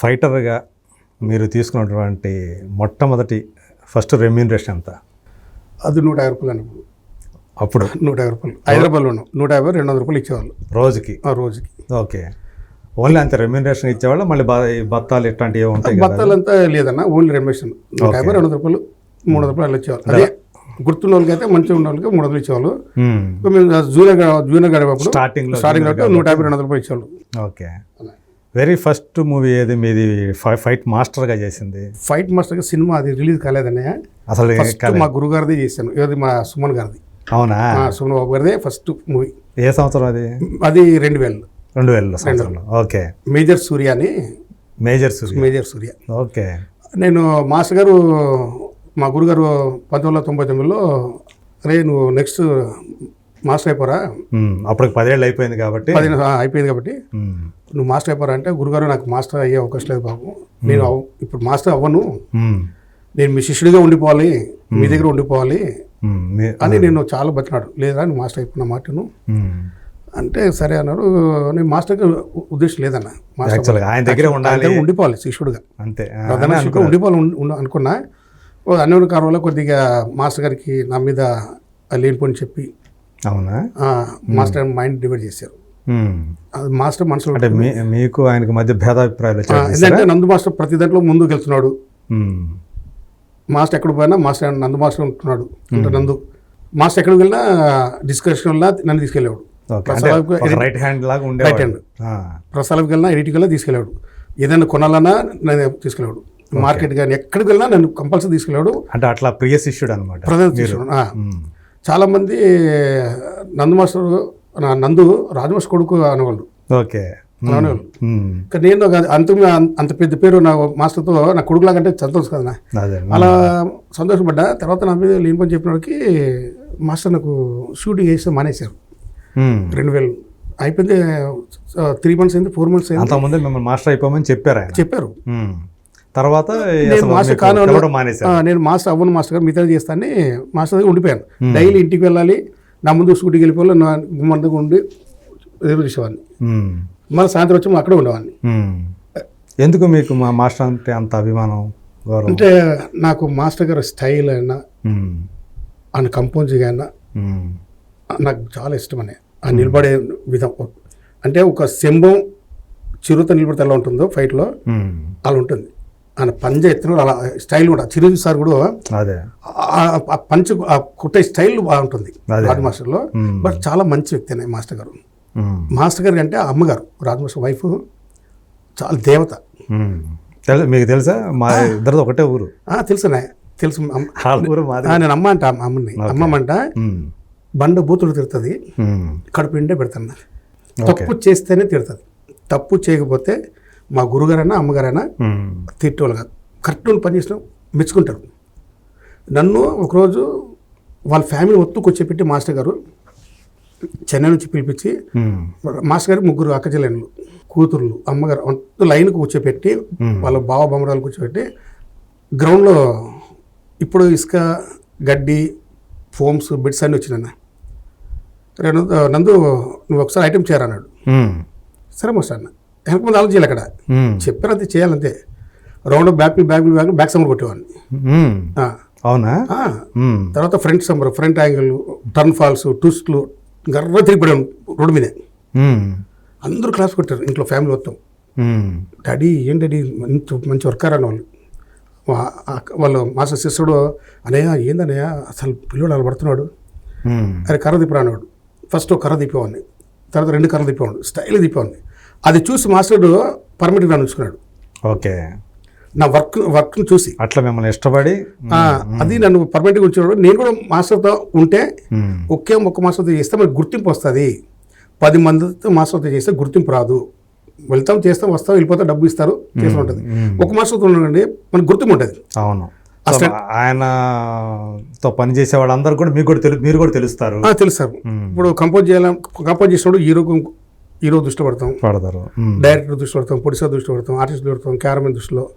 ఫైటర్గా మీరు తీసుకున్నటువంటి మొట్టమొదటి ఫస్ట్ రెమ్యూనరేషన్ ఎంత? అది నూట యాభై రూపాయలు అన్నప్పుడు అప్పుడు? నూట యాభై రూపాయలు. హైదరాబాద్లో ఉన్నాం నూట యాభై రెండు వందల రూపాయలు ఇచ్చేవాళ్ళు. రోజుకి? ఆ రోజుకి. ఓకే. ఓన్లీ అంత రెమ్యూనరేషన్ ఇచ్చేవాళ్ళు మళ్ళీ బత్తాలు ఇట్లాంటివి ఉంటాయి కదా? బత్తాలంతా లేదన్న ఓన్లీ రెమ్యూషన్ నూట యాభై రెండు వందల రూపాయలు మూడు వందల రూపాయలు ఇచ్చేవాళ్ళు. అదే గుర్తున్న వాళ్ళకి అయితే మంచిగా ఉన్న వాళ్ళకి మూడు వందలు ఇచ్చేవాళ్ళు. మ్మ్. జూనియర్ జూనియర్ గడిపప్పుడు లో స్టార్టింగ్ junior నూట యాభై రెండు వందల రూపాయలు ఇచ్చేవాళ్ళు. ఓకే. వెరీ ఫస్ట్ మూవీ ఏది? మీది ఫైట్ మాస్టర్గా చేసింది. ఫైట్ మాస్టర్ సినిమా అది రిలీజ్ కాలేదన్నయ్య. అసలు మా గురువు గారిది చేశాను. ఏది మా సుమన్ గారిది. అవునా? సుమన్ బాబు గారిదే ఫస్ట్ మూవీ. ఏ సంవత్సరం అది? అది రెండు వేలు. రెండు వేల సంవత్సరంలో. ఓకే. మేజర్ సూర్య అని. Major Surya. Major Surya. Okay. నేను మాస్టర్ గారు మా గురుగారు పంతొమ్మిది వందల తొంభై తొమ్మిదిలో అరే నువ్వు నెక్స్ట్ మాస్టర్ అయిపోరా. అప్పటికి పదేళ్ళు అయిపోయింది కాబట్టి. పదిహేను అయిపోయింది కాబట్టి. నువ్వు మాస్టర్ అయిపోరా అంటే గురుగారు నాకు మాస్టర్ అయ్యే అవకాశం లేదు బాబు. నేను ఇప్పుడు మాస్టర్ అవ్వను. నేను మీ శిష్యుడిగా ఉండిపోవాలి. మీ దగ్గర ఉండిపోవాలి. అని నేను చాలా బతినాడు లేదా నువ్వు మాస్టర్ అయిపోయిన మాటను. అంటే సరే అన్నారు. నేను మాస్టర్కి ఉద్దేశం లేదన్న. మాస్టర్ ఆయన దగ్గరే ఉండాలి. ఉండిపోవాలి శిష్యుడిగా. అంతే. ప్రధాన ఉండిపోవాలి అనుకున్నా. అన్ని కారణం వల్ల కొద్దిగా మాస్టర్ గారికి నా మీద లేనిపోని చెప్పి అవునా? ఆ, మాస్టర్ మైండ్ డివైడ్ చేశారు. మాస్టర్ మనసులో అంటే మీకు ఆయనకు మధ్య భేదాభిప్రాయాలు ఎందుకంటే నందు మాస్టర్ ప్రతి దాంట్లో ముందుకు వెళ్తున్నాడు. మాస్టర్ ఎక్కడ పోయినా మాస్టర్ నందు మాస్టర్ ఉంటున్నాడు. అంటే నందు మాస్టర్ ఎక్కడికి వెళ్ళినా డిస్కషన్ వల్ల నన్ను తీసుకెళ్ళేవాడు. రైట్ హ్యాండ్ లాగా రైట్ హ్యాండ్ ప్రసాలకు వెళ్ళినా ఎడిట్కి వెళ్ళినా తీసుకెళ్ళాడు ఏదైనా కొనాలన్నా నన్ను తీసుకెళ్ళాడు మార్కెట్ కానీ ఎక్కడికి వెళ్ళినా నన్ను కంపల్సరీ తీసుకెళ్ళాడు అంటే అట్లా ప్రియ శిష్యుడు అనమాట ప్రజలు తీసుకున్నాడు ఆ. చాలా మంది నందు మాస్టర్ నా నందు రాజమాస్టర్ కొడుకు అనేవాళ్ళు. ఓకే. అనేవాళ్ళు. కానీ నేను అంత అంత పెద్ద పేరు నా మాస్టర్తో నా కొడుకులాగంటే సంతోషం కదా అలా సంతోషపడ్డా. తర్వాత నా మీద లేని పని చెప్పినోడికి మాస్టర్ నాకు షూటింగ్ చేస్తే మానేశారు. రెండు వేలు. అయిపోయింది త్రీ మంత్స్ అయింది ఫోర్ మంత్స్ అయింది. అంతకుముందే మిమ్మల్ని మాస్టర్ అయిపోమని చెప్పారు చెప్పారు. తర్వాత నేను మాస్టర్ అవ్వను మాస్టర్ గారు మిగతా చేస్తానని మాస్టర్ దగ్గర ఉండిపోయాను డైలీ ఇంటికి వెళ్ళాలి నా ముందు షూటింగ్ వెళ్ళిపోవాలి నా గుమ్మం దగ్గర ఉండి ఎదురు చూసేవాడిని. మళ్ళీ సాయంత్రం వచ్చి అక్కడే ఉండేవాడిని. ఎందుకు మీకు మా మాస్టర్ అంటే అంత అభిమానం అంటే నాకు మాస్టర్ గారి స్టైల్ అయినా. ఆయన కంపోజింగ్ అయినా. నాకు చాలా ఇష్టమనే ఆ నిలబడే విధం అంటే ఒక శంభం చిరుత నిలబడితే ఎలా ఉంటుందో ఫైట్లో. అలా ఉంటుంది ఆయన పంజ ఎత్తున అలా స్టైల్ కూడా చిరంజీవి సార్ కూడా అదే. ఆ- పంచ ఆ కుట్టే స్టైల్ బాగుంటుంది. రాజు మాస్టర్లో. బట్ చాలా మంచి వ్యక్తి అనే మాస్టర్ గారు. మాస్టర్ గారు అంటే అమ్మగారు రాజు మాస్టర్ వైఫ్ చాలా దేవత. మీకు తెలుసా? మా ఇద్దరిది ఒకటే ఊరు. ఆ, తెలుసునా తెలుసు ఆ, నేను అమ్మ అంట అమ్మ- అమ్మని. అమ్మమ్మంట మ్మ్. బండ బూతులు తిడుతుంది. కడుపు నిండే పెడుతున్నా తప్పు చేస్తేనే తిడుతుంది తప్పు చేయకపోతే మా గురుగారైనా అమ్మగారైనా మ్మ్. తిట్టేవాళ్ళు కాదు కరెక్ట్ పని చేసిన మెచ్చుకుంటారు నన్ను ఒకరోజు వాళ్ళ ఫ్యామిలీ మొత్తం కూర్చోపెట్టి మాస్టర్ గారు చెన్నై నుంచి పిలిపించి. మాస్టర్ గారికి ముగ్గురు అక్క చెల్లెళ్ళు కూతుర్లు అమ్మగారు అంత లైన్ కూర్చోపెట్టి వాళ్ళ బావ బొమ్మరాలు కూర్చోబెట్టి గ్రౌండ్లో ఇప్పుడు ఇసుక గడ్డి ఫోమ్స్ బిడ్స్ అన్నీ వచ్చినాయి రెండు నందు నువ్వు ఒకసారి ఐటెం చేయరన్నాడు. సరే మాస్టర్ అన్న వెనక ముందు ఆలోచించాలి అక్కడ. చెప్పారు అంతే చేయాలంతే. Round back back back back summer కొట్టేవాడిని. అవునా. తర్వాత front summer front angle turn falls ట్విస్ట్లు గర్ర తిరిగిపోయాను రోడ్డు మీదే. అందరూ క్లాస్ కొట్టారు ఇంట్లో ఫ్యామిలీ మొత్తం. డాడీ ఏం డాడీ మంచి మంచి వర్కర్ అన్న వాళ్ళు. వాళ్ళు మాస్టర్ శిష్యుడు అనయ్య ఏందన్నయ్య అసలు పిల్లడు అలా పడుతున్నాడు. అరే కర్ర దిప్పరా అన్నాడు. ఫస్ట్ కర్ర దిప్పేవాడిని తర్వాత రెండు కర్ర దిప్పేవాడిని స్టైల్ దిప్పేవాడిని అది చూసి మాస్టర్ పర్మిట్ నన్ను ఉంచుకున్నాడు ఓకే. నా వర్క్ వర్క్ని చూసి. అట్లా మిమ్మల్ని ఇష్టపడి? అది నన్ను పర్మనెంట్గా ఉంచాడు నేను కూడా మాస్టర్తో ఉంటే. ఒకే ఒక్క మాస్టర్తో చేస్తే మనకు గుర్తింపు వస్తుంది. పది మందితో మాస్టర్తో చేస్తే గుర్తింపు రాదు. వెళ్తాం చేస్తాం వస్తాం వెళ్ళిపోతాం డబ్బు ఇస్తారు చేస్తూ ఉంటుంది. ఒక మాస్టర్తో ఉండండి మనకు గుర్తింపు ఉంటుంది. అవును. సో ఆయనతో పని చేసే వాళ్ళందరూ కూడా మీకు కూడా తెలు మీరు కూడా తెలుస్తారు. ఆ, తెలుసు సార్ ఇప్పుడు కంపోజ్ చేయాలని కంపోజ్ చేసినప్పుడు హీరోకు హీరో దృష్టి పడతాం. పడతారు. డైరెక్టర్ దృష్టి పడతాం ప్రొడ్యూసర్ దృష్టి పడతాం ఆర్టిస్ట్ పడతాం కెమెరామెన్ దృష్టిలో.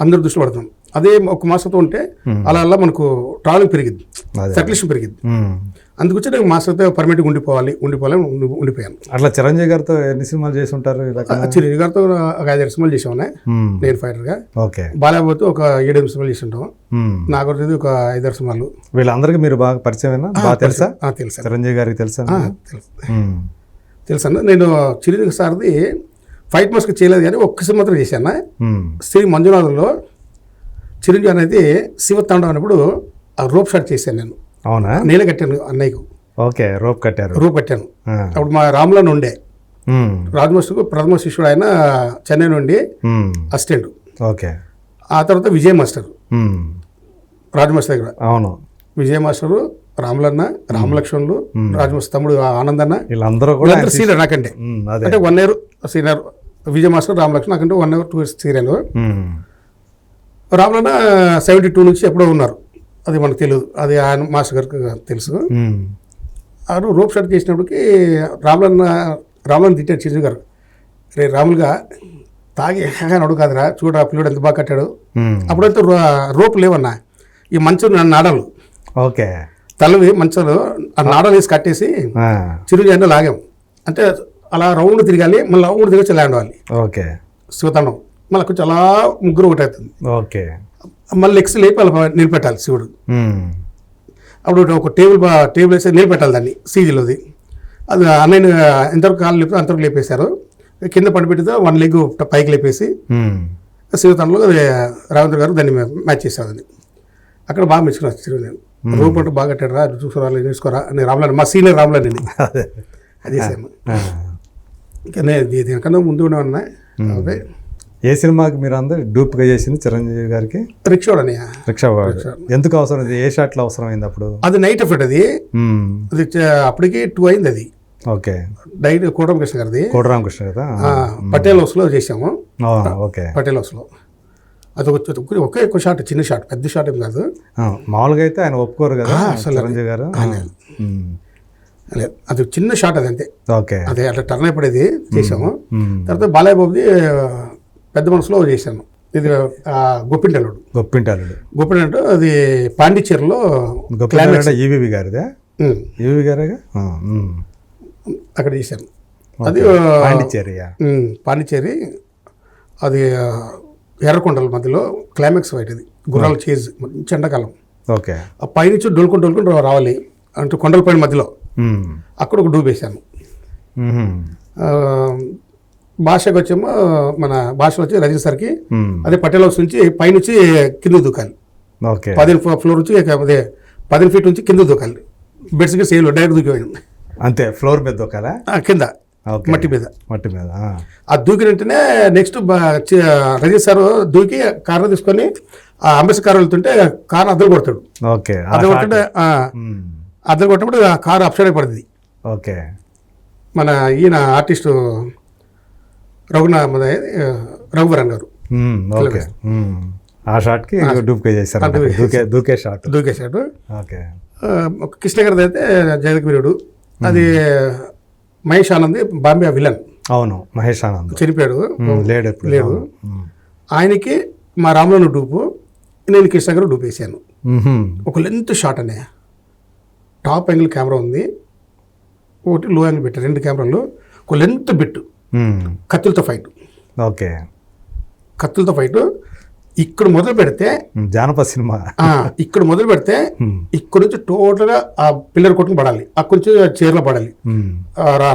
అందరు దృష్టి పడతాం. అదే ఒక మాస్టర్తో ఉంటే. అలా అలా మనకు ట్రావెలింగ్ పెరిగింది సర్క్యులేషన్ పెరిగింది. అందుకొచ్చి నేను మాస్టర్తో పర్మనెంట్గా ఉండిపోవాలి ఉండిపోవాలని ఉండి- ఉండిపోయాను. అట్లా చిరంజీవి గారితో ఎన్ని సినిమాలు చేసి ఉంటారు? చిరంజీవి గారితో ఒక ఐదారు సినిమాలు ఉమ్. నేను ఫైటర్గా ఓకే. బాలాబాబు ఒక ఏడెనిమిది సినిమాలు చేసి ఉంటాం వచ్చేది ఒక ఐదారు సినిమాలు. వీళ్ళందరికీ మీరు బాగా పరిచయమేనా? బాగా తెలుసా? తెలుసు. చిరంజీవి గారికి తెలుసా? తెలుసు. ఉమ్. తెలుసు అన్న నేను చిరంజీవి సార్ది ఫైట్ మాస్క్ చేయలేదు కానీ ఒక్క సినిమా మాత్రం చేశాను. శ్రీ మంజునాథంలో చిరంజీవి అనేది శివతాండం అన్నప్పుడు ఆ రోప్ షాట్ చేశాను నేను అవునా నేనే కట్టాను అన్నయ్యకు ఓకే రోప్ కట్టారు రూప్ కట్టాను. అప్పుడు మా రాములో ఉండే ఉమ్. రాజమోస్కు ప్రథమ శిష్యుడు ఆయన చెన్నై నుండి. అసిస్టెంట్ ఓకే ఆ తర్వాత విజయ్ మాస్టర్. రాజమాస్టర్ దగ్గర అవును విజయ్ మాస్టరు రాములన్న రామలక్ష్మణులు రాజమాస్టర్ తమ్ముడు ఆనందన్న. వీళ్ళందరూ కూడా సీనియర్ నాకంటే. అంటే one year senior Vijay master Ramalakshman నాకంటే one year two years senior. రాములన్న seventy two నుంచి ఎప్పుడో ఉన్నారు. అది మనకు తెలియదు అది ఆయన మాస్టర్ గారికి తెలుసు. ఉమ్. ఆ రోజు రోప్ షాట్ చేసినప్పటికి రాములన్న రాములన్న తిట్టాడు చిరంజీవి గారు. రే రాములుగా తాగి అని అడుగు కాదురా. చూడ పిల్లడు ఎంత బాగా కట్టాడు. అప్పుడైతే రోపు లేవన్నా. ఈ మంచం నా నాడలు. ఓకే. తలవి మంచాలు ఆ నాడలు వేసి కట్టేసి ఆ. చిరుజు అయినా లాగాం. అంటే అలా రౌండ్ తిరగాలి మళ్ళీ రౌండ్ తిరిగి ల్యాండ్ అవ్వాలి. ఓకే. శివతాండం మళ్ళీ కొంచెం అలా ముగ్గురు ఒకటి అవుతుంది ఓకే. మళ్ళీ లెగ్స్ లేపి అలా నిలబెట్టాలి శివుడు. అప్పుడు ఒక టేబుల్ టేబుల్ వేసి నిలబెట్టాలి దాన్ని సీజీలోది. అది అన్నయ్య ఎంతవరకు కాళ్ళు లేపితే అంతవరకు లేపేశారు. కింద పడిపెట్టితే వన్ లెగ్ పైకి లేపేసి. శివతాండంలో అది రాఘవేంద్ర గారు దాన్ని మ్యాచ్ చేశారు అక్కడ బాగా మెచ్చుకున్నా చిరు నేను రూపంట బాగా కట్టాడు రా చూసుకోరా నేర్చుకోరా అని రాములని మా సీనియర్ రాములని అదే. ఆ. ఇంకా నేను దీనికన్నా ముందు ఉన్నా అదే ఏ సినిమాకి మీరు అందరు డూప్గా చేసింది చిరంజీవి గారికి? రిక్షా. వాడు. ఎందుకు అవసరం ఏ షాట్లో అవసరం అయింది అప్పుడు? అది నైట్ ఎఫెక్ట్ అది. అప్పటికి టూ అయింది అది. ఓకే. డైట్ కోటం కృష్ణ గారిది? కోటరామకృష్ణ కదా పటేల్ హౌస్లో చేసాము ఓకే. పటేల్ హౌస్లో. అది ఒక- ఒక- ఒకే ఒక షాట్ చిన్న షాట్ పెద్ద షాట్ ఏం కాదు. మామూలుగా అయితే ఆయన ఒప్పుకోరు కదా అసలు చిరంజీవి గారు. లేదు, అది. చిన్న షాట్ అది అంతే. ఓకే. అదే అట్లా టర్న్ అయిపడేది చేసాము. తర్వాత బాలయ్య బాబుది పెద్ద మనసులో చేశాను. ఇది ఆ, గొప్పింటల్లుడు గొప్పింటాలుడు గొప్పింటల్లుడు అది పాండిచ్చేరిలో గొప్పింటాలు ఈవీవి గారిదే? ఈవీవి గారేగా. అక్కడ చేశాను. అది పాండిచ్చేరియా? ఉమ్, పాండిచ్చేరి అది ఎర్రకొండల మధ్యలో క్లైమాక్స్ ఫైట్ ఇది. గుర్రాల చేజ్ మంచి ఎండాకాలం ఓకే. ఆ పైనుంచి డోలుకొని డోలుకొని రావాలి. అంటే కొండల పైన మధ్యలో ఉమ్. అక్కడ ఒక డూబేశాను ఉహుం. ఆ, భాషకు వచ్చేమో మన భాషలో వచ్చి రజనీ సార్కి. అదే పటేల్ హౌస్ నుంచి పైనుంచి కింద దూకాలి. ఓకే. పదిహేను ఫ్లో- ఫ్లోర్ నుంచి అదే పదిహేను ఫీట్ నుంచి కింద దూకాలి. బెడ్స్కి సేల్ డైరెక్ట్ దూకిపోయింది అంతే ఫ్లోర్ మీద దొక్కాలా ఆ, కింద. మట్టి మీద. మట్టి మీద ఆ. దూకిన వెంటనే నెక్స్ట్ రజనీ సార్ దూకి కారు తీసుకొని ఆ అంబేద్కర్ కారు వెళ్తుంటే కారు అద్దలు కొడతాడు. ఓకే. అద్దలు షాట్. ఉమ్. అద్దలు కొట్టినప్పుడు ఆ కారు అప్సైడ్ అయిపడుతుంది ఓకే. మన ఈయన ఆర్టిస్టు రఘునా మన రఘువరన్ గారు. ఓకే. ఆ షాట్కి డూప్గా చేశారు దూకే దూకే షాట్. దూకేశాడు ఓకే. ఆ, ఒక కృష్ణ గారిది అయితే జగద్ వీరుడు అది మహేష్ ఆనంద్ బాంబే విలన్. అవును మహేష్ ఆనంద్. చనిపోయాడు. లేడు ఇప్పుడు లేడు. ఆయనకి మా రాములను డూపు నేను కృష్ణ గారు డూపేశాను. ఉహుం. ఒక లెంత్ షాట్ అనే. టాప్ యాంగిల్ కెమెరా ఉంది. ఒకటి లో యాంగిల్ పెట్టారు రెండు కెమెరాలు. ఒక లెంత్ బిట్. కత్తులతో ఫైట్. ఓకే. కత్తులతో ఫైట్. ఇక్కడ మొదలు పెడితే జానపద సినిమా. ఇక్కడ మొదలు పెడితే. ఇక్కడ నుంచి టోటల్గా ఆ పిల్లర్ కొట్టుకుని పడాలి. అక్కడి నుంచి చీరలో పడాలి.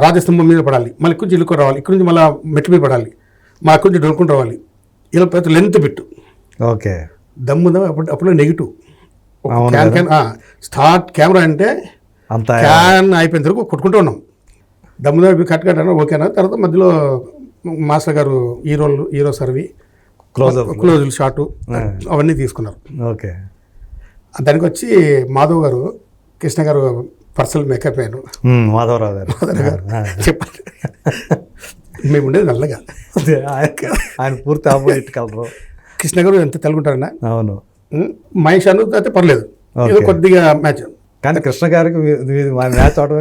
రాజస్తంభం మీద పడాలి. మళ్ళీ ఇక్కడి నుంచి ఇల్లుకొని రావాలి. ఇక్కడ నుంచి మళ్ళీ మెట్టు మీద పడాలి. మా అక్కడి నుంచి డొలుకొని రావాలి. ఇలా పెద్ద లెంత్ బిట్టు ఓకే. దమ్ము దమ్ము అప్పుడు అప్పుడు నెగిటివ్ స్టార్ట్ కెమెరా అంటే క్యాన్ అయిపోయిన తర్వాత కొట్టుకుంటూ ఉన్నాం. దమ్ము దమ్ము కట్ కట్ అన్నా ఓకేనా? తర్వాత మధ్యలో మాస్టర్ గారు హీరోలు హీరో సర్వి క్లోజ్ క్లోజ్ షాటు అవన్నీ తీసుకున్నారు. ఓకే. దానికి వచ్చి మాధవ్ గారు కృష్ణ గారు పర్సనల్ మేకప్ ఉమ్, మాధవరావు గారు. ఆ, చెప్పండి. మేము ఉండేది నల్లగా ఆయన పూర్తి ఆపోజిట్ కలరు కృష్ణ గారు ఎంత తెలుగుంటారన్నా అవును? మహేష్ అను అయితే పర్లేదు. ఏదో కొద్దిగా మ్యాచ్ కానీ కృష్ణ గారికి మ్యాచ్ అవడం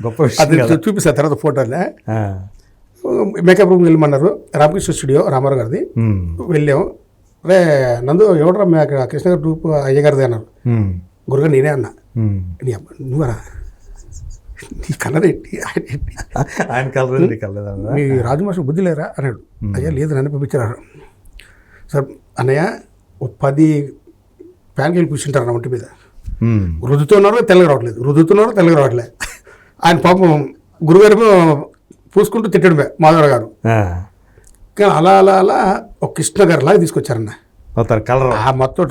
గొప్ప విషయం అది కదా. చూపిస్తా తర్వాత ఫోటోలే మేకప్ రూమ్ వెళ్ళమన్నారు. రామకృష్ణ స్టూడియో రామారావు గారిది. ఉమ్, వెళ్ళాం. రే నందు ఎవడరా మీ అక్కడ కృష్ణ గారి గ్రూప్ అయ్యగారిది అన్నారు. ఉమ్, గురుగా నేనే అన్నా. నీ అమ్మ నువ్వరా? నీ కలర్ ఏంటి? ఆయన కలర్? మీ రాజు మాస్టర్ బుద్ధి లేరా? అన్నాడు. అయ్యా లేదు నన్ను పంపించారు. సార్ అన్నయ్య ఓ పది ప్యాన్కేలు కూర్చుంటారు నా ఒంటి మీద. ఉమ్, రుద్దుతున్నారో తెల్లగా రావట్లేదు. రుద్దుతున్నారో తెల్లగా రావట్లేదు ఆయన పాపం గురుగారేమో పూసుకుంటూ తిట్టడమే మాధవరావు గారు. కానీ అలా అలా అలా ఒక కృష్ణ గారు లాగా తీసుకొచ్చారన్న. కలర్. ఆ మొత్తం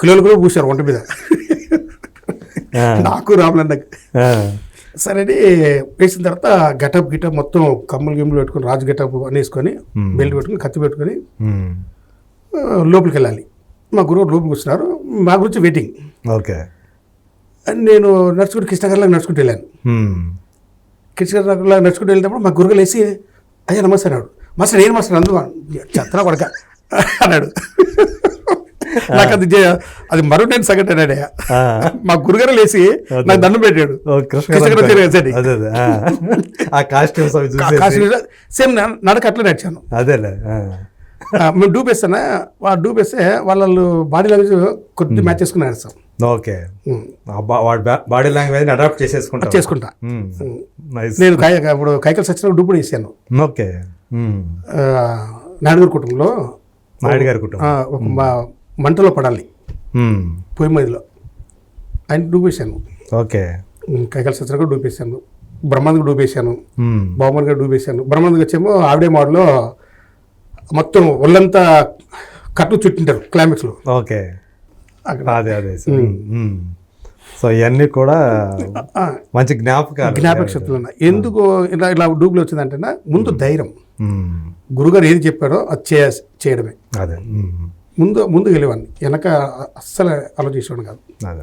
కిలోలు కూడా పూసారు ఒంటి మీద. నాకు రాములన్నకి. సరే వేసిన తర్వాత గెటప్ గిటప్ మొత్తం కమ్మలు గిమ్మలు పెట్టుకొని రాజు గెటప్ అని వేసుకొని. బెల్ట్ పెట్టుకొని కత్తి పెట్టుకొని లోపలికి వెళ్ళాలి. మా గురువు లోపలికి వచ్చినారు. మా గురించి వెయిటింగ్ ఓకే. నేను నడుచుకుంటూ కృష్ణ గారిలాగా నడుచుకుంటూ వెళ్ళాను. కృష్ణ గారిలాగా నడుచుకుంటూ వెళ్ళినప్పుడు మా గురువులు వేసి అయ్యా నమస్తే అన్నాడు. మాస్టర్ నేను మాస్టర్ అందు చెత్తనా కొడక అన్నాడు. నాకు అది అది మరుడైన సంఘటన అన్నాడయ్య. మా గురుగారు లేచి నాకు దండం పెట్టాడు. ఆ. కాస్ట్యూమ్స్ సేమ్ నడక అట్లా నడిచాను. అదేలే మేము డూపేస్తానా వా డూపేస్తే వాళ్ళు బాడీ లాంగ్వేజ్ కొద్ది మ్యాచ్ చేసుకుని నడుస్తాం ఓకే. వాడి బాడీ లాంగ్వేజ్ అడాప్ట్ చేసేసుకుంటా. చేసుకుంటా. నేను ఇప్పుడు కైకల్ సచిన డూపు వేసాను. ఓకే. ఉమ్, నాయుడుగారి కుటుంబంలో నాయుడు గారి కుటుంబం మంటలో పడాలి. పొయ్యి మీదలో ఆయన డూపేశాను ఓకే. కైకల్ సచిన కూడా డూపేశాను బ్రహ్మాండకు డూపేశాను ఉమ్, బాహుమన్ గారు డూపేశాను బ్రహ్మాండకు వచ్చేమో ఆవిడే మోడలో మొత్తం ఒళ్ళంతా కట్టు చుట్టింటారు క్లైమాక్స్లో ఓకే. అక్కడ. అదే అదే. సో ఇవన్నీ కూడా మంచి జ్ఞాపకాలు. జ్ఞాపక శక్తులు ఉన్నాయి. ఎందుకు ఇలా ఇలా డూపులు వచ్చిందంటే ముందు ధైర్యం. గురుగారు ఏది చెప్పాడో అది చేయ చేయడమే. అదే. ముందు ముందు వెళ్ళేవాడిని వెనక అస్సలు ఆలోచించేవాడు కాదు. అదే.